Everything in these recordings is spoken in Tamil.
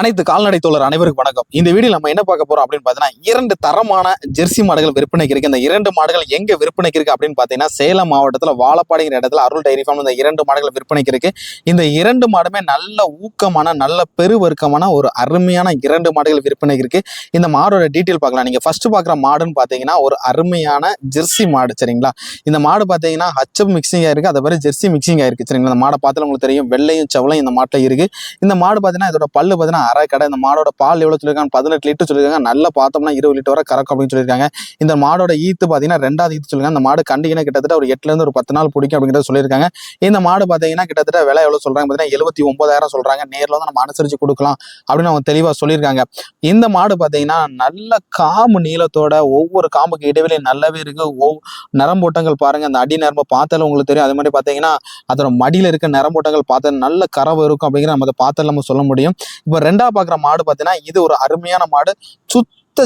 அனைத்து கால்நடை தோழர் அனைவருக்கும் வணக்கம். இந்த வீடியோ நம்ம என்ன பார்க்க போறோம் அப்படின்னு பார்த்தீங்கன்னா இரண்டு தரமான ஜெர்சி மாடுகள் விற்பனைக்கு இருக்கு. இந்த இரண்டு மாடுகள் எங்க விற்பனைக்கு இருக்கு அப்படின்னு பார்த்தீங்கன்னா சேலம் மாவட்டத்தில் வாழப்பாடிங்கிற இடத்துல அருள் டைரி ஃபார்ம் இந்த இரண்டு மாடுகள் விற்பனைக்கு இருக்கு. இந்த இரண்டு மாடுமே நல்ல ஊக்கமான நல்ல பெருவர்க்கமான ஒரு அருமையான இரண்டு மாடுகள் விற்பனைக்கு இருக்கு. இந்த மாடோட டீட்டெயில் பார்க்கலாம். நீங்க ஃபர்ஸ்ட் பார்க்குற மாடுன்னு பார்த்தீங்கன்னா ஒரு அருமையான ஜெர்சி மாடு சரிங்களா? இந்த மாடு பார்த்தீங்கன்னா ஹச்சப் மிக்சிங் ஆயிருக்கு அதே மாதிரி ஜெர்சி மிக்சிங் ஆயிருக்கு சரிங்களா? இந்த மாடை பார்த்தாலும் உங்களுக்கு தெரியும். வெள்ளையும் செவலையும் இந்த மாட்டில் இருக்கு. இந்த மாடு பார்த்தீங்கன்னா இதோட பல்லு பார்த்தீங்கன்னா அரை கடை இந்த மாடோட பால் எவ்வளோ சொல்லியிருக்காங்க? பதினெட்டு லிட்டர் சொல்லியிருக்காங்க. நல்லா பார்த்தோம்னா இருபது லிட்டர் வரை கறக்கும் அப்படின்னு சொல்லியிருக்காங்க. இந்த மாடோட ஈத்து பார்த்தீங்கன்னா ரெண்டாவது ஈத்து சொல்லியிருக்காங்க. இந்த மாடு கண்டிங்கன்னா கிட்டத்தட்ட ஒரு எட்டுலேருந்து ஒரு பத்து நாள் பிடிக்கும் அப்படிங்கிறத சொல்லியிருக்காங்க. இந்த மாடு பார்த்தீங்கன்னா கிட்டத்தட்ட விலை எவ்வளோ சொல்றாங்க? பார்த்தீங்கன்னா எழுபத்தி ஒன்பதாயிரம் சொல்றாங்க. நேரில் வந்து நம்ம அனுசரித்து கொடுக்கலாம் அப்படின்னு அவங்க தெளிவாக சொல்லியிருக்காங்க. இந்த மாடு பார்த்தீங்கன்னா நல்ல காம்பு நீளத்தோட ஒவ்வொரு காம்புக்கு இடைவெளி நல்லாவே இருக்கு. ஒவ் நரம்போட்டங்கள் பாருங்க. அந்த அடி நரம்பு பார்த்தாலும் உங்களுக்கு தெரியும். அது மாதிரி பார்த்தீங்கன்னா அதோட மடியில் இருக்க நரம்போட்டங்கள் பார்த்தா நல்ல கறவை இருக்கும் அப்படிங்கிற நம்ம அதை பார்த்தாலும் நம்ம சொல்ல முடியும். இப்போ ரெண்டு பாக்குற மாடு பாத்தீங்கன்னா இது ஒரு அருமையான மாடு.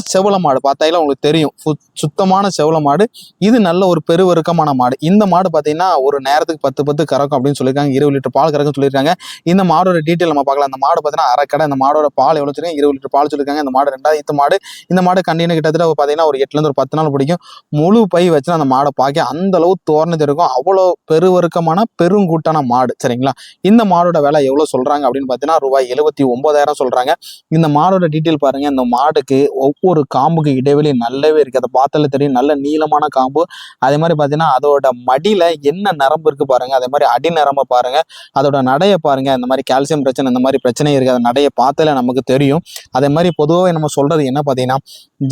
சுத்த செவல மாடு. பார்த்தாலும் உங்களுக்கு தெரியும். சு- சுத்தமான செவல மாடு. இது நல்ல ஒரு பெருவருக்கமான மாடு. இந்த மாடு பார்த்தீங்கன்னா ஒரு நேரத்துக்கு பத்து பத்து கறக்கும் அப்படின்னு சொல்லியிருக்காங்க. இருபது லிட்டர் பால் கறக்கும் சொல்லியிருக்காங்க. இந்த மாடோட டீட்டெயில் நம்ம பார்க்கலாம். அந்த மாடு பார்த்தீங்கன்னா அரைக்கடை இந்த மாடோட பால் எவ்வளோ சொல்லுங்க இருபது லிட்டர் பால் சொல்லியிருக்காங்க. இந்த மாடு ரெண்டாவது இந்த மாடு. இந்த மாடு கண்டினியூ கிட்டத்தட்ட பார்த்தீங்கன்னா ஒரு எட்டுலேருந்து ஒரு பத்து நாள் பிடிக்கும். முழு பை வச்சு அந்த மாடை பார்க்க அந்த அளவு தோரணது இருக்கும். அவ்வளோ பெருவருக்கமான பெருங்கூட்டான மாடு. சரிங்களா? இந்த மாடோட விலை எவ்வளோ சொல்றாங்க அப்படின்னு பார்த்தீங்கன்னா ரூபாய் எழுபத்தி ஒன்பதாயிரம் சொல்றாங்க. இந்த மாடோட டீட்டெயில் பாருங்க. இந்த மாடுக்கு ஒரு காம்புக்கு இடைவெளி நல்லாவே இருக்குது அதை பார்த்தாலே தெரியும். நல்ல நீளமான காம்பு. அதே மாதிரி பார்த்தீங்கன்னா அதோட மடியில் என்ன நரம்பு இருக்கு பாருங்க. அதே மாதிரி அடி நரம்பை பாருங்க. அதோட நடையை பாருங்கள் இந்த மாதிரி கால்சியம் பிரச்சனை இந்த மாதிரி பிரச்சனை இருக்குது அந்த நடையை பார்த்தாலே நமக்கு தெரியும். அதே மாதிரி பொதுவாக நம்ம சொல்கிறது என்ன பார்த்தீங்கன்னா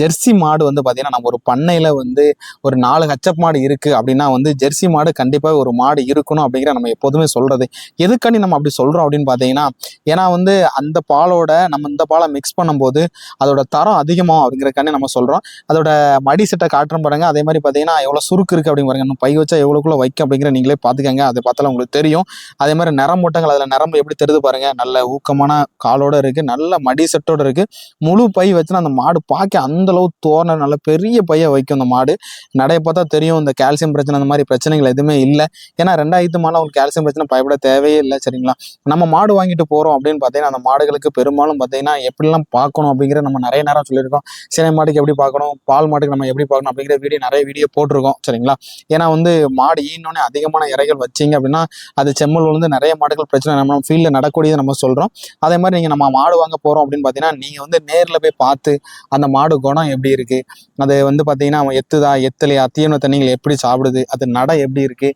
ஜெர்சி மாடு வந்து பார்த்தீங்கன்னா நம்ம ஒரு பண்ணையில் வந்து ஒரு நாலு ஹச்சப் மாடு இருக்குது அப்படின்னா வந்து ஜெர்சி மாடு கண்டிப்பாக ஒரு மாடு இருக்கணும் அப்படிங்கிற நம்ம எப்போதுமே சொல்கிறது எதுக்காண்டி நம்ம அப்படி சொல்கிறோம் அப்படின்னு பார்த்தீங்கன்னா ஏன்னா வந்து அந்த பாலோட நம்ம இந்த பாலை மிக்ஸ் பண்ணும்போது அதோட தரம் அதிகமாக அப்படிங்கிற அப்படிங்கிறக்காண்டி நம்ம சொல்றோம். அதோட மடி செட்டை காட்டுறோம் பாருங்க. அதே மாதிரி பார்த்தீங்கன்னா எவ்வளோ சுருக்கு இருக்கு அப்படிங்க பாருங்க. இன்னும் பை வச்சா எவ்வளோக்குள்ள வைக்க அப்படிங்கிற நீங்களே பார்த்துக்கங்க அதை பார்த்தாலும் உங்களுக்கு தெரியும். அதே மாதிரி நிறம் மூட்டங்கள் அதில் நரம்பு எப்படி தெரியுது பாருங்க. நல்ல ஊக்கமான காலோட இருக்குது நல்ல மடி செட்டோட இருக்கு. முழு பை வச்சுன்னா அந்த மாடு பார்க்க அந்த அளவு தோரண நல்ல பெரிய பையை வைக்கும் அந்த மாடு. நடைய பார்த்தா தெரியும். இந்த கால்சியம் பிரச்சனை அந்த மாதிரி பிரச்சனைகள் எதுவுமே இல்லை. ஏன்னா ரெண்டாயிரத்து மாலை உங்களுக்கு கால்சியம் பிரச்சனை பயப்பட தேவையே இல்லை சரிங்களா? நம்ம மாடு வாங்கிட்டு போகிறோம் அப்படின்னு பார்த்தீங்கன்னா அந்த மாடுகளுக்கு பெரும்பாலும் பார்த்தீங்கன்னா எப்படிலாம் பார்க்கணும் அப்படிங்கிற நம்ம நிறைய நேரம் சொல்லியிருக்கோம். சினை மாட்டுக்கு எப்படி பார்க்கணும் பால் மாட்டுக்கு நம்ம எப்படி பார்க்கணும் அப்படிங்கிற வீடியோ நிறைய வீடியோ போட்டிருக்கோம் சரிங்களா? ஏன்னா வந்து மாடு ஈனோடனே அதிகமான இறைகள் வச்சீங்க அப்படின்னா அது செம்மல் வந்து நிறைய மாடுகள் பிரச்சனை நம்ம ஃபீல்டில் நடக்கூடியது நம்ம சொல்றோம். அதே மாதிரி நீங்க நம்ம மாடு வாங்க போறோம் அப்படின்னு பார்த்தீங்கன்னா நீங்க வந்து நேர்ல போய் பார்த்து அந்த மாடு குணம் எப்படி இருக்கு? அது வந்து பார்த்தீங்கன்னா அவன் எத்துதா எத்தலையா தீவன தண்ணிகள் எப்படி சாப்பிடுது அது நடை எப்படி இருக்கு?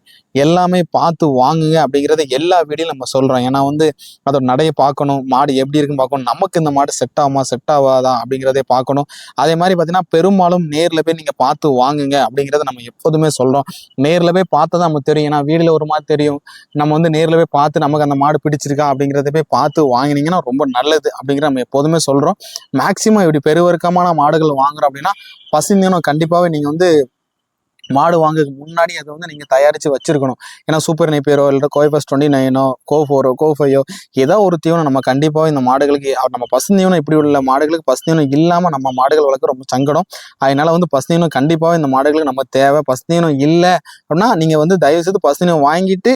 எல்லாமே பார்த்து வாங்குங்க அப்படிங்கிறத எல்லா வீடியும் நம்ம சொல்றோம். ஏன்னா வந்து அதோட நடையை பார்க்கணும் மாடு எப்படி இருக்குன்னு பார்க்கணும். நமக்கு இந்த மாடு செட் ஆகுமா செட் ஆகாதா அப்படிங்கிறதே பார்க்கணும். அதே மாதிரி பார்த்தீங்கன்னா பெரும்பாலும் நேரில் போய் நீங்கள் பார்த்து வாங்குங்க அப்படிங்கிறத நம்ம எப்போதுமே சொல்கிறோம் நேரில் போய் பார்த்து தான் நமக்கு தெரியும். ஏன்னா வீடில் ஒரு மாதிரி தெரியும். நம்ம வந்து நேரில் போய் பார்த்து நமக்கு அந்த மாடு பிடிச்சிருக்கா அப்படிங்கிறத போய் பார்த்து வாங்கினீங்கன்னா ரொம்ப நல்லது அப்படிங்கிற நம்ம எப்போதுமே சொல்கிறோம் மேக்சிமம் இப்படி பெருவர்க்கமான மாடுகள் வாங்குறோம் அப்படின்னா பசுந்தீனம் கண்டிப்பாகவே நீங்கள் வந்து மாடு வாங்குறதுக்கு முன்னாடி அதை வந்து நீங்கள் தயாரித்து வச்சுருக்கணும். ஏன்னா சூப்பர் நைப்பேரோ இல்லை கோய்பஸ் டுவெண்ட்டி நைனோ கோ ஃபோரோ கோ ஃபைவோ ஏதோ ஒரு தீவனம் நம்ம கண்டிப்பாக இந்த மாடுகளுக்கு நம்ம நம்ம பசுந்தீவனம் இப்படி உள்ள மாடுகளுக்கு பசுந்தீவனம் இல்லாமல் நம்ம மாடுகள் வளர்க்க ரொம்ப சங்கடம். அதனால் வந்து பசுந்தீவனம் கண்டிப்பாக இந்த மாடுகளுக்கு நம்ம தேவை. பசுந்தீவனம் இல்லை அப்படின்னா நீங்கள் வந்து தயவு செய்து பசுந்தீவனம் வாங்கிட்டு